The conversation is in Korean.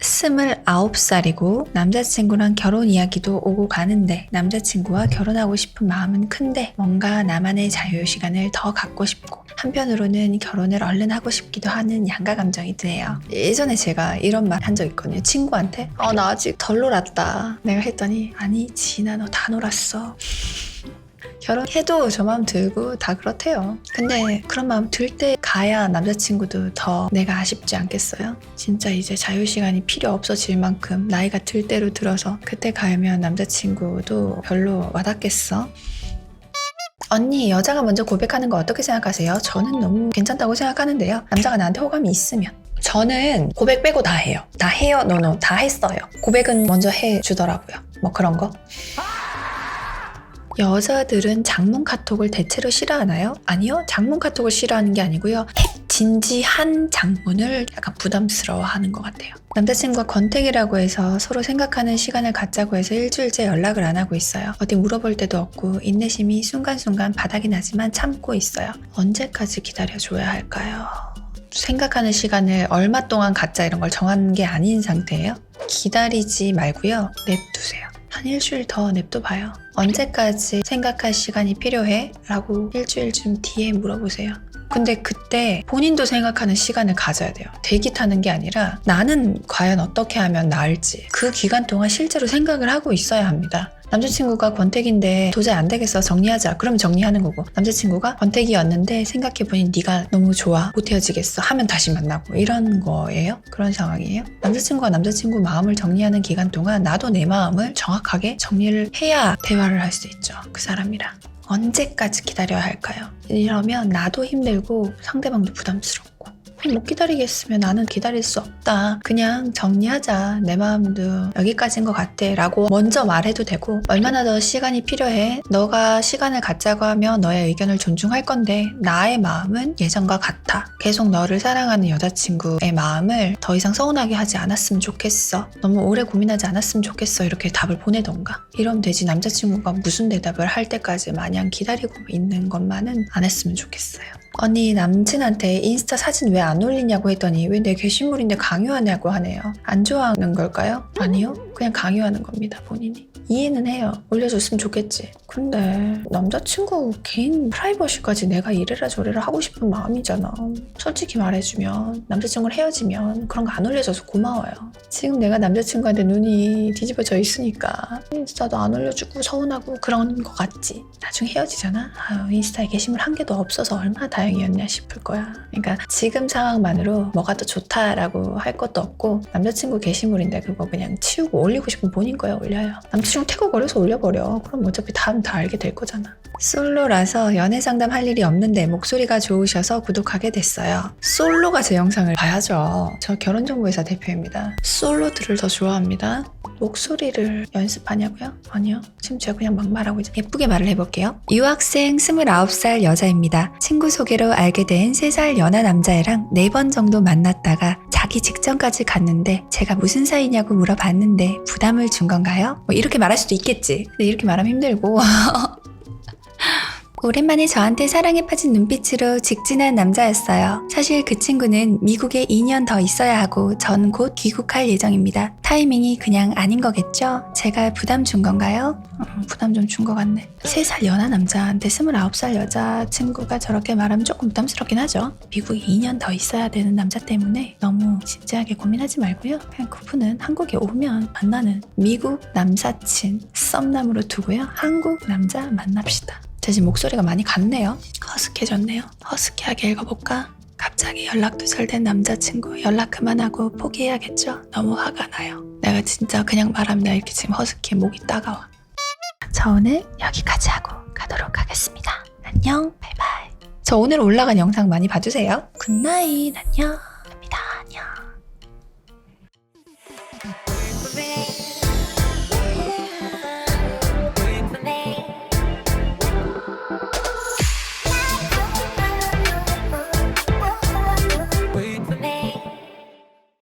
스물아홉 살이고 남자친구랑 결혼 이야기도 오고 가는데 남자친구와 결혼하고 싶은 마음은 큰데 뭔가 나만의 자유 시간을 더 갖고 싶고 한편으로는 결혼을 얼른 하고 싶기도 하는 양가 감정이 드네요. 예전에 제가 이런 말 한 적 있거든요. 친구한테 어 나 아직 덜 놀았다. 내가 했더니 아니 지나 너 다 놀았어. 결혼해도 저 마음 들고 다 그렇대요. 근데 그런 마음 들 때 가야 남자친구도 더 내가 아쉽지 않겠어요? 진짜 이제 자유시간이 필요 없어질 만큼 나이가 들 대로 들어서 그때 가면 남자친구도 별로 와닿겠어? 언니, 여자가 먼저 고백하는 거 어떻게 생각하세요? 저는 너무 괜찮다고 생각하는데요. 남자가 나한테 호감이 있으면. 저는 고백 빼고 다 해요. 다 해요? 노노. 다 했어요. 고백은 먼저 해주더라고요. 뭐 그런 거. 여자들은 장문 카톡을 대체로 싫어하나요? 아니요. 장문 카톡을 싫어하는 게 아니고요. 핵 진지한 장문을 약간 부담스러워 하는 것 같아요. 남자친구가 권태기라고 해서 서로 생각하는 시간을 갖자고 해서 일주일째 연락을 안 하고 있어요. 어디 물어볼 데도 없고 인내심이 순간순간 바닥이 나지만 참고 있어요. 언제까지 기다려줘야 할까요? 생각하는 시간을 얼마 동안 갖자 이런 걸 정하는 게 아닌 상태예요. 기다리지 말고요. 냅두세요. 한 일주일 더 냅둬 봐요. 언제까지 생각할 시간이 필요해? 라고 일주일쯤 뒤에 물어보세요. 근데 그때 본인도 생각하는 시간을 가져야 돼요. 대기 타는 게 아니라 나는 과연 어떻게 하면 나을지 그 기간 동안 실제로 생각을 하고 있어야 합니다. 남자친구가 권태기인데 도저히 안 되겠어. 정리하자. 그럼 정리하는 거고. 남자친구가 권태기였는데 생각해보니 네가 너무 좋아. 못 헤어지겠어. 하면 다시 만나고. 이런 거예요? 그런 상황이에요? 남자친구가 남자친구 마음을 정리하는 기간 동안 나도 내 마음을 정확하게 정리를 해야 대화를 할 수 있죠. 그 사람이랑. 언제까지 기다려야 할까요? 이러면 나도 힘들고 상대방도 부담스럽고 못 기다리겠으면 나는 기다릴 수 없다. 그냥 정리하자. 내 마음도 여기까지인 것 같아. 라고 먼저 말해도 되고, 얼마나 더 시간이 필요해? 너가 시간을 갖자고 하면 너의 의견을 존중할 건데, 나의 마음은 예전과 같아. 계속 너를 사랑하는 여자친구의 마음을 더 이상 서운하게 하지 않았으면 좋겠어. 너무 오래 고민하지 않았으면 좋겠어. 이렇게 답을 보내던가. 이러면 되지. 남자친구가 무슨 대답을 할 때까지 마냥 기다리고 있는 것만은 안 했으면 좋겠어요. 언니 남친한테 인스타 사진 왜 안 올리냐고 했더니 왜 내 게시물인데 강요하냐고 하네요. 안 좋아하는 걸까요? 아니요. 그냥 강요하는 겁니다, 본인이. 이해는 해요. 올려줬으면 좋겠지. 근데 남자친구 개인 프라이버시까지 내가 이래라 저래라 하고 싶은 마음이잖아. 솔직히 말해주면 남자친구랑 헤어지면 그런 거 안 올려줘서 고마워요. 지금 내가 남자친구한테 눈이 뒤집어져 있으니까 인스타도 안 올려주고 서운하고 그런 거 같지. 나중에 헤어지잖아. 아유, 인스타에 게시물 한 개도 없어서 얼마나 다행 이었냐 싶을 거야. 그러니까 지금 상황만으로 뭐가 더 좋다라고 할 것도 없고 남자친구 게시물인데 그거 그냥 치우고 올리고 싶으면 본인 거야 올려요. 남자친구 태그 걸려서 올려버려. 그럼 어차피 다음 다 알게 될 거잖아. 솔로라서 연애 상담 할 일이 없는데 목소리가 좋으셔서 구독하게 됐어요. 솔로가 제 영상을 봐야죠. 저 결혼정보회사 대표입니다. 솔로들을 더 좋아합니다. 목소리를 연습하냐고요? 아니요. 지금 제가 그냥 막 말하고 있죠. 예쁘게 말을 해볼게요. 유학생 29살 여자입니다. 친구 소개로 알게 된 3살 연하 남자애랑 4번 정도 만났다가 자기 직전까지 갔는데 제가 무슨 사이냐고 물어봤는데 부담을 준 건가요? 뭐 이렇게 말할 수도 있겠지. 근데 이렇게 말하면 힘들고. 오랜만에 저한테 사랑에 빠진 눈빛으로 직진한 남자였어요. 사실 그 친구는 미국에 2년 더 있어야 하고 전 곧 귀국할 예정입니다. 타이밍이 그냥 아닌 거겠죠? 제가 부담 준 건가요? 음, 부담 좀 준 것 같네. 3살 연하 남자한테 29살 여자친구가 저렇게 말하면 조금 부담스럽긴 하죠. 미국에 2년 더 있어야 되는 남자 때문에 너무 진지하게 고민하지 말고요. 그냥 그분은 한국에 오면 만나는 미국 남사친 썸남으로 두고요. 한국 남자 만납시다. 제 지금 목소리가 많이 갔네요. 허스케졌네요. 허스키하게 읽어볼까? 갑자기 연락 두절된 남자친구 연락 그만하고 포기해야겠죠? 너무 화가 나요. 내가 진짜 그냥 말하면 나 이렇게 지금 허스키에 목이 따가워. 저 오늘 여기까지 하고 가도록 하겠습니다. 안녕, 바이바이. 저 오늘 올라간 영상 많이 봐주세요. 굿나잇, 안녕.